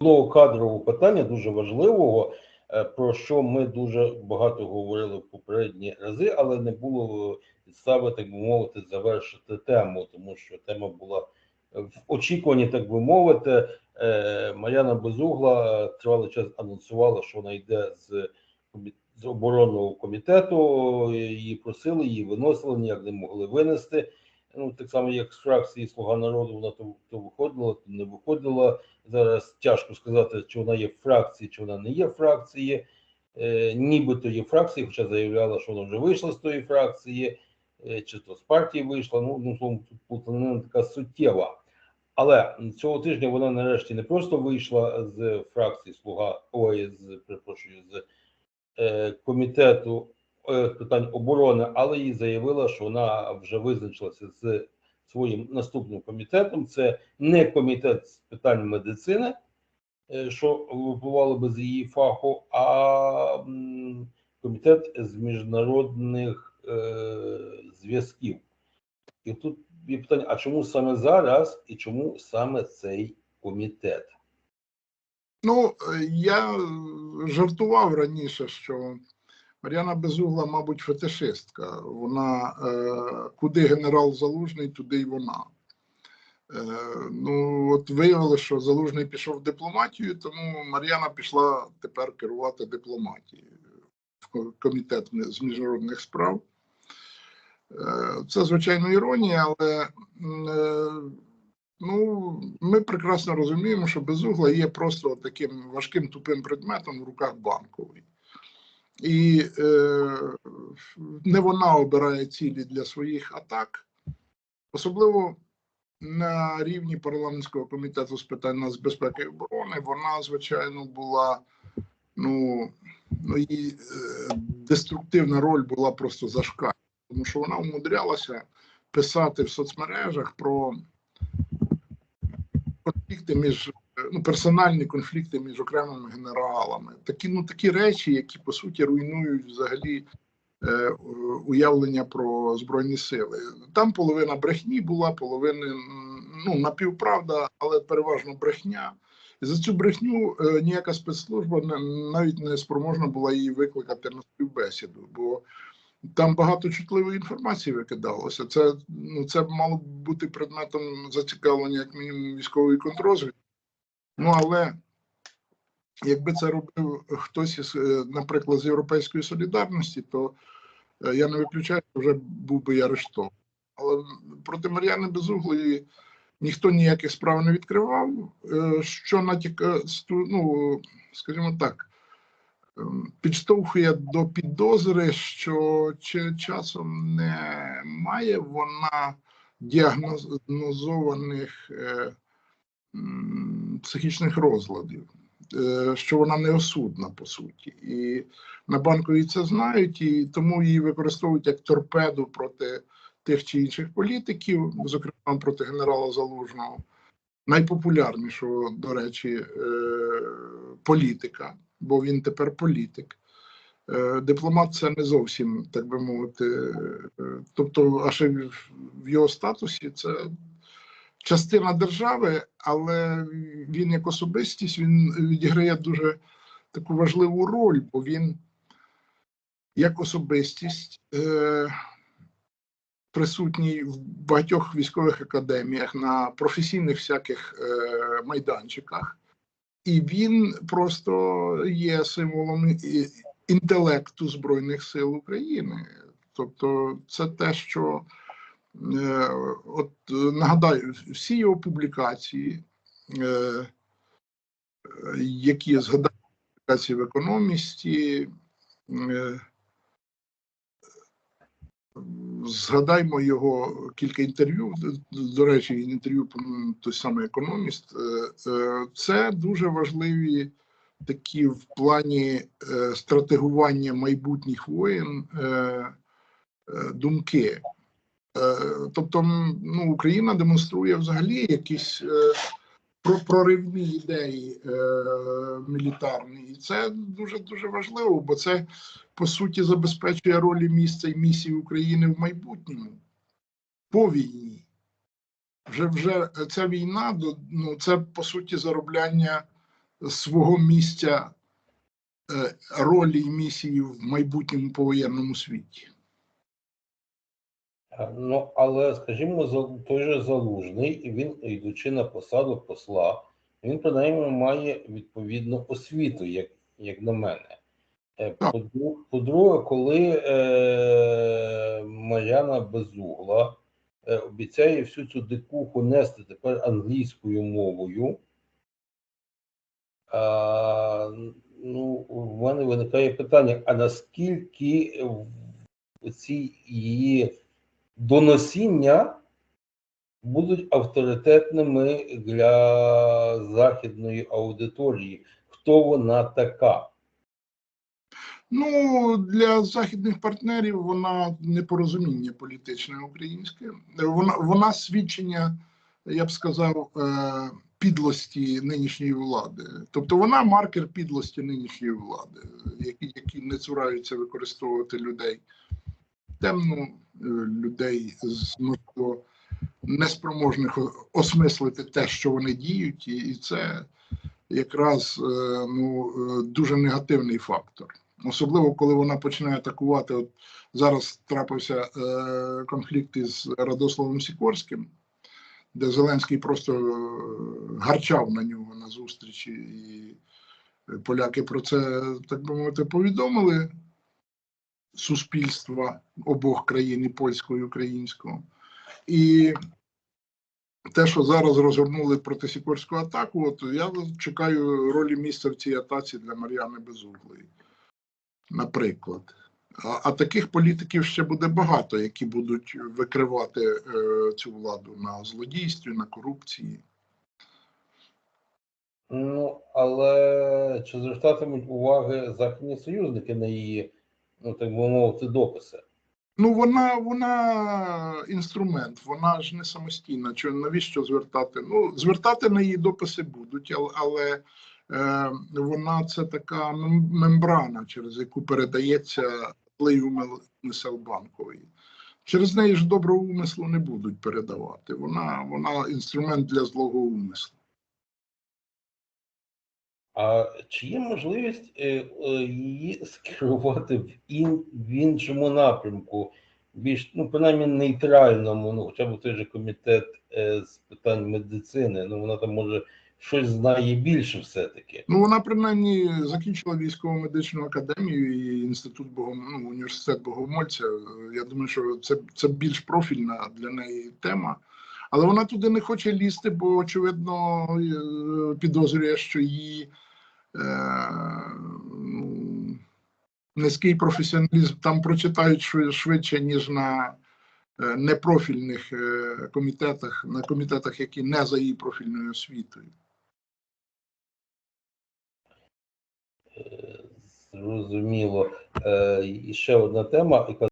одного кадрового питання дуже важливого, е, про що ми дуже багато говорили в попередні рази, але не було підстави, так би мовити, завершити тему, тому що тема була в очікуванні, так би мовити. Е, Мар'яна Безугла е, тривалий час анонсувала, що вона йде з з оборонного комітету. Її просили, її виносили, ніяк не могли винести. Ну так само, як з фракції Слуга народу, вона то, то виходила, то не виходила. Зараз тяжко сказати, чи вона є фракції, чи вона не є фракції. Е, нібито є фракції, хоча заявляла, що вона вже вийшла з тої фракції, е, чи то з партії вийшла. Ну, ну словом, тут плутанина така суттєва. Але цього тижня вона нарешті не просто вийшла з фракції Слуга, ой, з перепрошую, з е, комітету е, питань оборони, але і заявила, що вона вже визначилася з своїм наступним комітетом. Це не комітет з питань медицини, е, що випливало би з її фаху, а комітет з міжнародних е, зв'язків. І тут є питання: а чому саме зараз і чому саме цей комітет? Ну, я жартував раніше, що Мар'яна Безугла, мабуть, фетишистка. Вона е, куди генерал Залужний, туди й вона. Е, ну, от виявилося, що Залужний пішов в дипломатію, тому Мар'яна пішла тепер керувати дипломатією в комітет з міжнародних справ. Е, Це, звичайно, іронія, але е, ну, ми прекрасно розуміємо, що безугла є просто таким важким тупим предметом в руках банкової. І е, не вона обирає цілі для своїх атак, особливо на рівні парламентського комітету з питань нацбезпеки і оборони, вона, звичайно, була. Ну, ну її е, деструктивна роль була просто зашкальна, тому що вона умудрялася писати в соцмережах про конфлікти між ну, персональні конфлікти між окремими генералами. Такі, ну, такі речі, які по суті руйнують взагалі е, уявлення про збройні сили. Там половина брехні була, половина ну, напівправда, але переважно брехня. І за цю брехню е, ніяка спецслужба не, навіть не спроможна була її викликати на співбесіду, бо там багато чутливої інформації викидалося. Це ну це мало б бути предметом зацікавлення, як мінімум, військової контрозвідки. Ну але якби це робив хтось із, е, наприклад, з Європейської солідарності, то е, я не виключаю, що вже був би і арештований. Але проти Мар'яни Безуглої ніхто ніяких справ не відкривав, е, що натяка, ну, скажімо так, ем, підштовхує до підозри, що часом не має вона діагнозованих психічних розладів, е, що вона неосудна по суті. І на банковій це знають, і тому її використовують як торпеду проти тих чи інших політиків, зокрема проти генерала Залужного. Найпопулярнішого, до речі, е, політика, бо він тепер політик. Е, Дипломат це не зовсім, так би мовити, тобто, а ще в його статусі це частина держави, але він як особистість він відіграє дуже таку важливу роль, бо він як особистість е, присутній в багатьох військових академіях на професійних всяких е, майданчиках, і він просто є символом інтелекту Збройних сил України. Тобто, це те, що от е, нагадаю, всі його публікації, е, е, які згадаю публікації в економісті. е, Згадаймо його кілька інтерв'ю. До речі, інтерв'ю той самий економіст. Е, е, Це дуже важливі такі в плані е, стратегування майбутніх воєн е, е, думки. Е, Тобто, ну, Україна демонструє взагалі якісь е, проривні ідеї е, мілітарні, і це дуже дуже важливо, бо це по суті забезпечує ролі місця і місії України в майбутньому по війні. Вже вже ця війна ну, це по суті заробляння свого місця ролі і місії в майбутньому повоєнному світі. Е, Ну, але, скажімо, той же залужний, і він, йдучи на посаду посла, він принаймні має відповідну освіту, як, як на мене. Е, По-друге, коли е, Мар'яна Безугла е, обіцяє всю цю дикуху нести тепер англійською мовою, а, ну, в мене виникає питання: а наскільки в- ці її доносіння будуть авторитетними для західної аудиторії? Хто вона така? Ну, для західних партнерів вона непорозуміння політичне українське. Вона, вона свідчення, я б сказав, е, підлості нинішньої влади. Тобто вона маркер підлості нинішньої влади, які, які не цураються використовувати людей. Темно е, людей з можливо, неспроможних осмислити те, що вони діють, і, це якраз е, ну, е, дуже негативний фактор. Особливо, коли вона починає атакувати. От зараз трапився е, конфлікт із Радославом Сікорським, де Зеленський просто е, гарчав на нього на зустрічі, і поляки про це, так би мовити, повідомили суспільства обох країн, і польського, і українського. І те, що зараз розгорнули проти Сікорську атаку, от я чекаю ролі місця в цій атаці для Мар'яни Безуглої, наприклад. А, а таких політиків ще буде багато, які будуть викривати е, цю владу на злодійстві, на корупції. Ну, але чи звертатимуть уваги західні союзники на її, ну так би мовити, дописи? Ну, вона, вона інструмент, вона ж не самостійна. Чи навіщо звертати? Ну, звертати на її дописи будуть, але, але е, вона це така мембрана, через яку передається умисел банковий. Через неї ж доброго умислу не будуть передавати. Вона, вона інструмент для злого умислу. А чи є можливість е, е, її скерувати в, ін, в іншому напрямку, більш ну принаймні нейтральному, ну хоча б той же комітет е, з питань медицини, ну вона там може щось знає більше все-таки. Ну, вона принаймні закінчила військово медичну академію і інститут Богом, ну, університет Богомольця. Я думаю, що це, це більш профільна для неї тема. Але вона туди не хоче лізти, бо очевидно е, підозрює, що її е, ну, низький професіоналізм там прочитають швидше, ніж на е, непрофільних е, комітетах, на комітетах, які не за її профільною освітою. Зрозуміло. І ще одна тема,